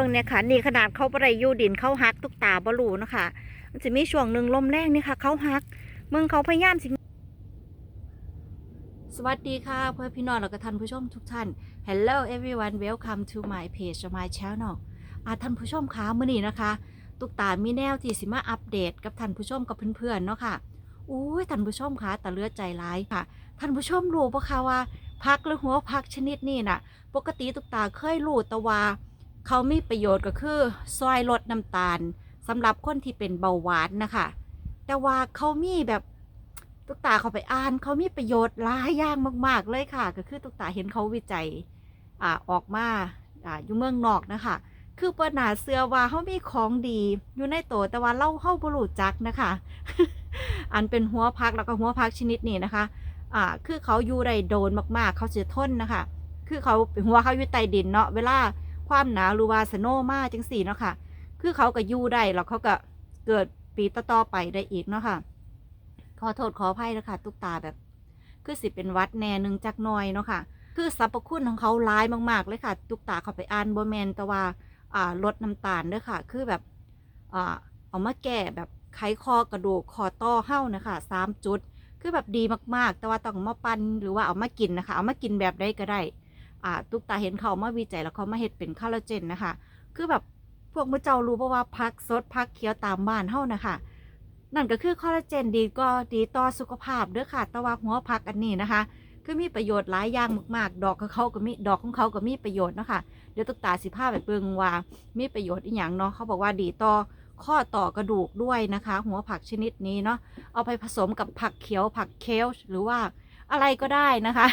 บิ่งเนี่ยค่ะ นี่ขนาดเขาบ่ได้อยู่ดินเขาหักทุกตาบ่รู้เนะคะมันจะมีช่วงหนึ่งลมแรงนี่ค่ะเขาหัก เมืองเขาพยายามสิสวัสดีค่ะเพื่อนพี่น้องแล้วก็ท่านผู้ชมทุกท่าน Hello everyone welcome to my page my channel อ่าท่านผู้ชมคะมื้อนี้นะคะ ตุกตามีแนวที่สิมาอัปเดตกับท่านผู้ชมกับเพื่อนๆเนาะค่ะอุ้ยท่านผู้ชมคะแต่เลือดใจร้ายค่ะ ท่านผู้ชมรู้ปะคะว่าพักหรือหัวพักชนิดนี้น่ะ ปกติตุกตาเคยรู้แต่ว่า เขามีประโยชน์ก็คือซอยลดน้ำตาลสำหรับคนที่เป็นเบาหวานนะคะ แต่ว่าเขามีแบบตุ๊กตาเขาไปอ่านเขามีประโยชน์หลายอย่างมาก ๆ เลยค่ะ ก็คือตุ๊กตาเห็นเขาวิจัยอ่าออกมาอ่าอยู่เมืองนอกนะคะ คือเปิดหนาเสือว่าเขามีของดีอยู่ในโตวแต่ว่าเล่าเข้าบรูจักนะคะ อันเป็นหัวพักแล้วก็หัวพักชนิดนี้นะคะอ่าคือเขาอยู่ได้โดนมากๆ เขาจะทนนะคะ คือเขาหัวเขาอยู่ใต้ดินเนาะเวลา ความหนาวหรือว่าสโนมาจังสี่เนาะค่ะ คือเขาก็ยู่ได้แล้วเขาก็เกิดปีต่อๆไปได้อีกเนาะค่ะ ขอโทษขออภัยนะคะตุกตาแบบ คือสิเป็นวัดแน่หนึ่งจักน่อยเนาะค่ะ คือสรรพคุณของเขาร้ายมากๆเลยค่ะ ตุกตาเขาไปอ่านบแมนแต่ว่าอ่าลดน้ำตาลเด้อค่ะ คือแบบอ่าเอามาแก้แบบไขข้อกระดูกคอต้อเห้านะคะสามจุด คือแบบดีมากๆ แต่ว่าต้องมาปั้นหรือว่าเอามากินนะคะ เอามากินแบบได้ก็ได้ อ่าตุกตาเห็นเขามาวิจัยแล้วเขามาเฮ็ดเป็นคอลลาเจนนะคะ คือแบบพวกมือเจ้ารู้เพราะว่าพักสดพักเคี้ยวตามบ้านเฮานะคะ นั่นก็คือคอลลาเจนดีก็ดีต่อสุขภาพเด้อค่ะ แต่ว่าหัวพักอันนี้นะคะ คือมีประโยชน์หลายอย่างมากๆ ดอกของเขาก็มีดอกของเขาก็มีประโยชน์เนาะคะ เดี๋ยวตุกตาสิพาไปเบิ่งว่ามีประโยชน์อีหยังเนาะเขาบอกว่าดีต่อข้อต่อกระดูกด้วยนะคะ หัวผักชนิดนี้เนาะเอาไปผสมกับผักเขียวผักเคลหรือว่า อะไรก็ได้นะคะ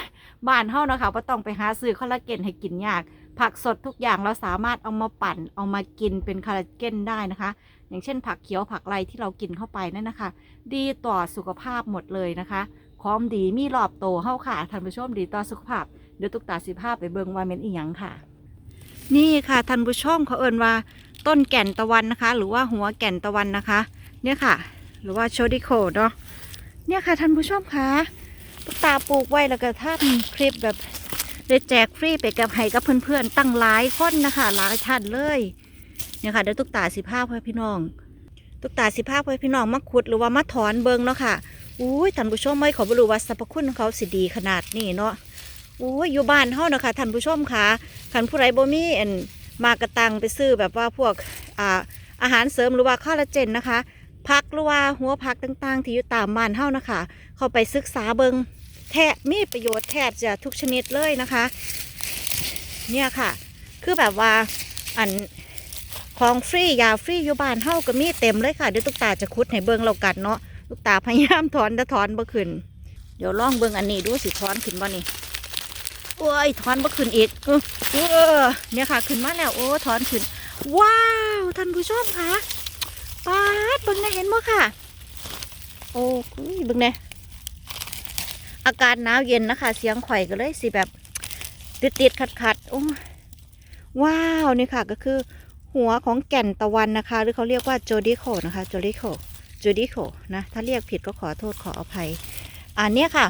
บ้านเฮานะคะก็ต้องไปหาซื้อคอลลาเจนให้กินยาก ผักสดทุกอย่างเราสามารถเอามาปั่นเอามากินเป็นคอลลาเจนได้นะคะ อย่างเช่น ผักเขียวผักไรที่เรากินเข้าไปนั่นนะคะ ดีต่อสุขภาพหมดเลยนะคะของดีมีรอบโตเฮาค่ะท่านผู้ชมดีต่อสุขภาพเดี๋ยวตุกตาสิภาพไปเบิงว่าเป็นอีหยังค่ะ นี่ค่ะท่านผู้ชมเขาเอ่นว่าต้นแก่นตะวันนะคะ หรือว่าหัวแก่นตะวันนะคะ เนี่ยค่ะ หรือว่าโชดิโคเนาะเนี่ยค่ะท่านผู้ชมคะ ตุ๊กตาปลูกไว้แล้วก็ท่านคลิปแบบได้แจกฟรีไปกับให้กับเพื่อนๆ ตั้งหลายคนนะคะหลายท่านเลยเนี่ยค่ะเดี๋ยวตุ๊กตาสิภาพให้พี่น้อง ตุ๊กตาสิภาพให้พี่น้องมาขุดหรือว่ามาถอนเบิงเนาะค่ะอุ้ยท่านผู้ชมไม่ขอบรู้ว่าสรรพคุณของเขาสิดีขนาดนี้เนาะอุ้ยอยู่บ้านเฮาเนาะค่ะท่านผู้ชมค่ะคันผู้ใดบ่มีอันมากระตังไปซื้อแบบว่าพวกอ่าอาหารเสริมหรือว่าคอลลาเจนนะคะ ผักหรือว่าหัวผักต่างๆ ที่อยู่ตามบ้านเฮานะคะ เข้าไปศึกษาเบิงแทบมีประโยชน์แทบจะทุกชนิดเลยนะคะ เนี่ยค่ะ คือแบบว่าอันของฟรียาฟรีอยู่บ้านเฮาก็มีเต็มเลยค่ะเดี๋ยวตุ๊กตาจะคุดให้เบิงเรากันเนาะตุ๊กตาพยายามถอนแต่ถอนบ่ขึ้น เดี๋ยวลองเบิงอันนี้ดูสิถอนขึ้นบ่นี่โอ้ยถอนบ่ขึ้นอีกเออเนี่ยค่ะ ขึ้นมาแล้วโอ้ถอนขึ้น ว้าวท่านผู้ชมคะ ดเบิ่งได้เห็นบ่ค่ะ โอ้ยเบิ่งเนี่ยอากาศหนาวเย็นนะคะ เสียงไข่ก็เลยสิแบบ ติดติดขัดขัดๆโอ้ว้าวนี่ค่ะก็คือ หัวของแก่นตะวันนะคะ หรือเขาเรียกว่าโจดิโคนะคะโจดิโคโจดิโคนะถ้าเรียกผิดก็ขอโทษขออภัย อันเนี้ยค่ะ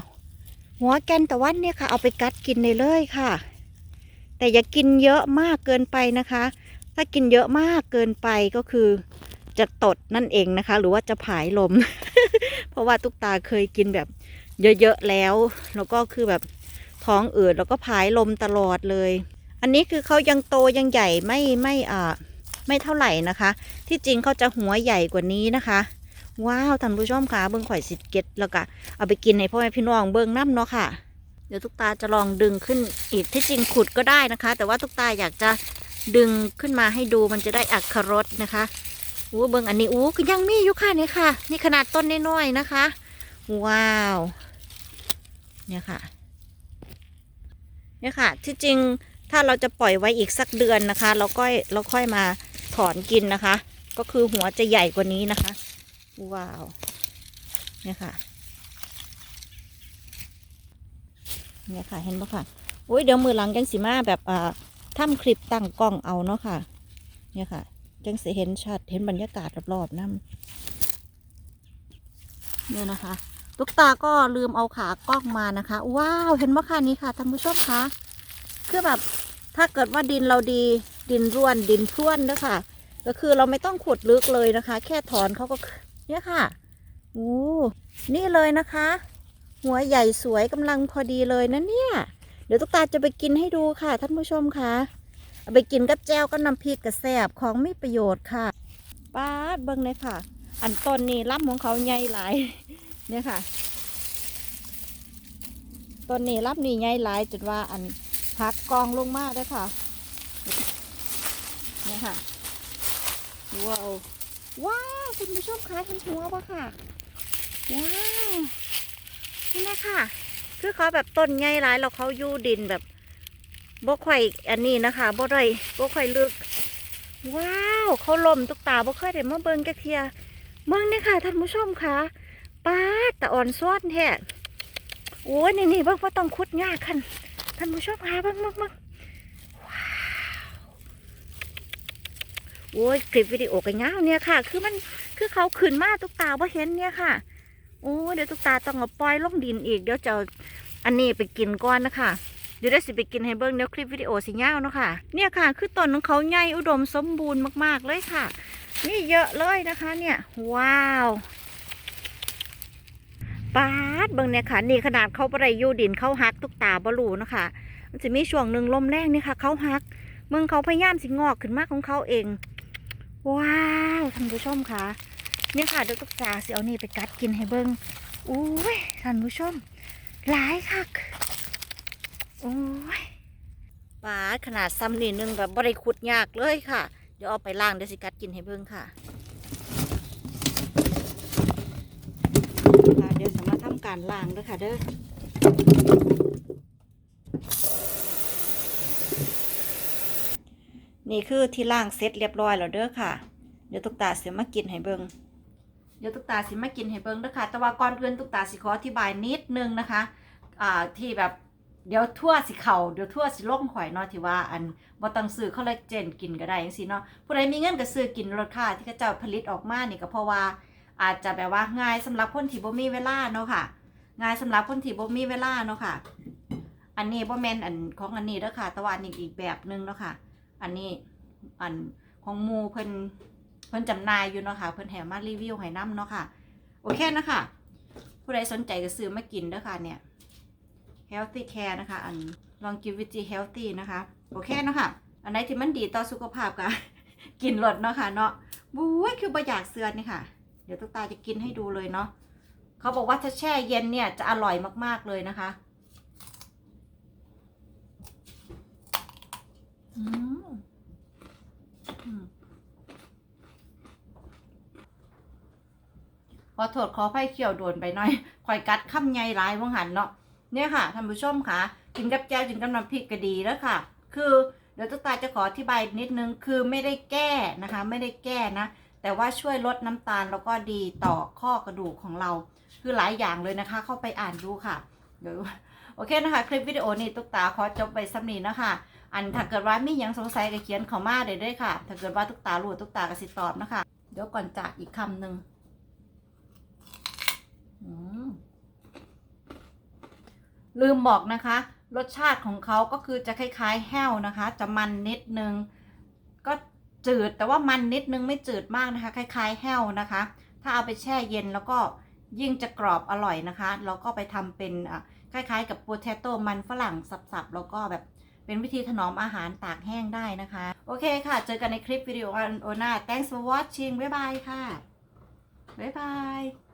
หัวแก่นตะวันเนี่ยค่ะ เอาไปกัดกินได้เลยค่ะ แต่อย่ากินเยอะมากเกินไปนะคะ ถ้ากินเยอะมากเกินไปก็คือ จะตดนั่นเองนะคะ หรือว่าจะผายลม เพราะว่าตุ๊กตาเคยกินแบบ เยอะๆแล้ว แล้วก็คือแบบท้องอืดแล้วก็ผายลมตลอดเลย อันนี้คือเขายังโตยังใหญ่ไม่ไม่อ่าไม่เท่าไหร่นะคะ ที่จริงเขาจะหัวใหญ่กว่านี้นะคะ ว้าวท่านผู้ชมคะเบิ้งข่อยสิเก็ตแล้วก็เอาไปกินให้พ่อแม่พี่น้องเบิ่งน้ำเนาะค่ะ เดี๋ยวทุกตาจะลองดึงขึ้นอีกที่จริงขุดก็ได้นะคะ แต่ว่าทุกตาอยากจะดึงขึ้นมาให้ดูมันจะได้อักขรสนะคะ อู้เบิ่งอันนี้อู้ยังมีอยู่ค่ะนี่ค่ะ นี่ขนาดต้นน้อยๆนะคะ ว้าว เนี่ยค่ะ เนี่ยค่ะ ที่จริงถ้าเราจะปล่อยไว้อีกสักเดือนนะคะ เราก็เราค่อยมาถอนกินนะคะ ก็คือหัวจะใหญ่กว่านี้นะคะ ว้าว เนี่ยค่ะ เนี่ยค่ะเห็นปะค่ะโอ้ยเดี๋ยวมือหลังจังสีมาแบบอ่าทำคลิปตั้งกล้องเอาเนาะค่ะ เนี่ยค่ะ จังสีเห็นชัด เห็นบรรยากาศรอบๆน้ำเนี่ยนะคะตุกตาก็ลืมเอาขากล้องมานะคะ ว้าว เห็นปะค่ะนี่ค่ะท่านผู้ชมคะคือแบบถ้าเกิดว่าดินเราดี ดินร่วน ดินพ่วนเด้อค่ะก็คือเราไม่ต้องขุดลึกเลยนะคะ แค่ถอนเขาก็เนี่ยค่ะโอ้นี่เลยนะคะ หัวใหญ่สวยกำลังพอดีเลยนะเนี่ย เดี๋ยวตุ๊กตาจะไปกินให้ดูค่ะท่านผู้ชมค่ะ เอาไปกินกับแจ้วก็น้ำพริกกับแสบของไม่ประโยชน์ค่ะป้าดเบิ้งเลยค่ะ อันต้นนี้รับของเขาใหญ่หลายเนี่ยค่ะต้นนี้รับนี่ใหญ่หลายจนว่าอันพักกองลงมาเด้วยค่ะเนี่ยค่ะว้าวว้าวคุณผู้ชมคะเห็นหัวปะค่ะว้าวนี่นะค่ะ คือเขาแบบต้นใหญ่หลายแล้วเขาอยู่ดินแบบ บ่ค่อยอันนี้นะคะบ่ได้บ่ค่อยลึก ว้าวเขาลมตุกตาบ่ค่อยได้มาเบิ่งจักเทียเบิ่งเนี่ยค่ะท่านผู้ชมค่ะป้าแต่อ่อนซ้อนแท้โอ้ยนี่นี่เบิ่งว่าต้องขุดยากคันท่านผู้ชมค่ะเบิ่งเบิ่งเบิ่งว้าวโอ้ยคลิปวิดีโอกันยาวเนี่ยค่ะ คือมันคือเขาขึ้นมาตุกตาบ่เห็นเนี่ยค่ะโอ้เดี๋ยวตุกตาต้องเอาปล่อยลงดินอีกเดี๋ยวจะอาอันนี้ไปกินก่อนนะคะ เดี๋ยวได้สิไปกินให้เบิ้งเดี๋ยวคลิปวิดีโอสิยาวเนาะค่ะ เนี่ยค่ะ คือต้นของเขาใหญ่อุดมสมบูรณ์มากๆเลยค่ะ นี่เยอะเลยนะคะเนี่ย ว้าวปาดเบิ้งเนี่ยค่ะ นี่ขนาดเขาไปไรอยู่ดินเขาหักตุกตาบรูนะคะมันจะมีช่วงหนึ่งลมแรงนี่ค่ะเขาหักเมืองเขาพยายามสิงอกขึ้นมากของเขาเอง ว้าวท่านผู้ชมค่ะเนี่ยค่ะเดี๋ยวตุกตาสิเอานี่ไปกัดกินให้เบิ้งอุ้ยท่านผู้ชมหลายค่ะ โอ้ยปลาขนาดซ้ำนี่หนึงแบบบริขุดยากเลยค่ะ เดี๋ยวเอาไปล้างเดี๋ยวสิกัดกินให้เบิ่งค่ะค่ะเดี๋ยวสามารถทำการล้างด้วยค่ะเด้อนี่คือที่ล้างเสร็จเรียบร้อยแล้วเด้อค่ะ เดี๋ยวตุกตาเสียมากินให้เบิงเดี๋ยวตุกตาสิมากินให้เบิงเด้อค่ะ แต่ว่าก่อนอื่นตุกตาสิขออธิบายนิดนึงนะคะ อ่าที่แบบ เดี๋ยวทั่วสิเข่าเดี๋ยวทั่วสิล่มข่อยเนาะที่ว่าอันบ่ต้องซื้อคอลลาเจนกินก็ได้จังซี่เนาะผู้ใดมีเงินก็ซื้อกินรสค่ะที่เขาเจ้าผลิตออกมานี่ก็เพราะว่าอาจจะแบบว่าง่ายสำหรับคนที่บ่มีเวลาเนาะค่ะ ง่ายสำหรับคนที่บ่มีเวลาเนาะค่ะ อันนี้บ่แม่นอันของอันนี้เด้อค่ะแต่ว่าอันนี้อีกแบบหนึงเนาะค่ะ อันนี้อันของมูเพิ่นเพิ่นจำหน่ายอยู่เนาะค่ะ เพิ่นแถมมารีวิวให้นํเนาะค่ะ โอเคนะคะผู้ใดสนใจก็ซื้อมากินเด้อค่ะเนี่ย healthy care นะคะ อัน longevity healthy นะคะ โอเคเนาะคะอันไหนที่มันดีต่อสุขภาพก็กินรสเนาะค่ะเนาะบุ้ยคือประหยัดเสือนี่ค่ะ เดี๋ยวตุ๊กตาจะกินให้ดูเลยเนาะเขาบอกว่าถ้าแช่เย็นเนี่ยจะอร่อยมากๆเลยนะคะอืมอืมขอโทษขอไฟเขียวโดนไปหน่อยคอยกัดข้ามใหญ่ร้ายว่างหันเนาะ เนี่ยค่ะท่านผู้ชมค่ะกินกับแจ่วกินกับน้ำพริกก็ดีแล้วค่ะ คือเดี๋ยวตุ๊กตาจะขออธิบายนิดนึงคือไม่ได้แก้นะคะ ไม่ได้แก้นะ แต่ว่าช่วยลดน้ำตาลแล้วก็ดีต่อข้อกระดูกของเรา คือหลายอย่างเลยนะคะ เข้าไปอ่านดูค่ะเดี๋ยวโอเคนะคะ คลิปวิดีโอนี้ตุ๊กตาขอจบไปสักนี้นะคะ อันถ้าเกิดว่ามีหยังสงสัยก็เขียนเข้ามาได้เลยค่ะ ถ้าเกิดว่าตุ๊กตารู้ตุ๊กตาก็สิตอบนะคะ เดี๋ยวก่อนจากอีกคำหนึ่งอืม ลืมบอกนะคะ รสชาติของเขาก็คือจะคล้าย ๆ แห้วนะคะ จะมันนิดนึง ก็จืดแต่ว่ามันนิดนึงไม่จืดมากนะคะ คล้าย ๆ แห้วนะคะ ถ้าเอาไปแช่เย็นแล้วก็ยิ่งจะกรอบอร่อยนะคะ แล้วก็ไปทำเป็นคล้าย ๆ กับโปเตโต้มันฝรั่งสับๆแล้วก็แบบเป็นวิธีถนอมอาหารตากแห้งได้นะคะ โอเคค่ะ เจอกันในคลิปวิดีโอโอนา thanks for watching บ๊ายบายค่ะ บ๊ายบาย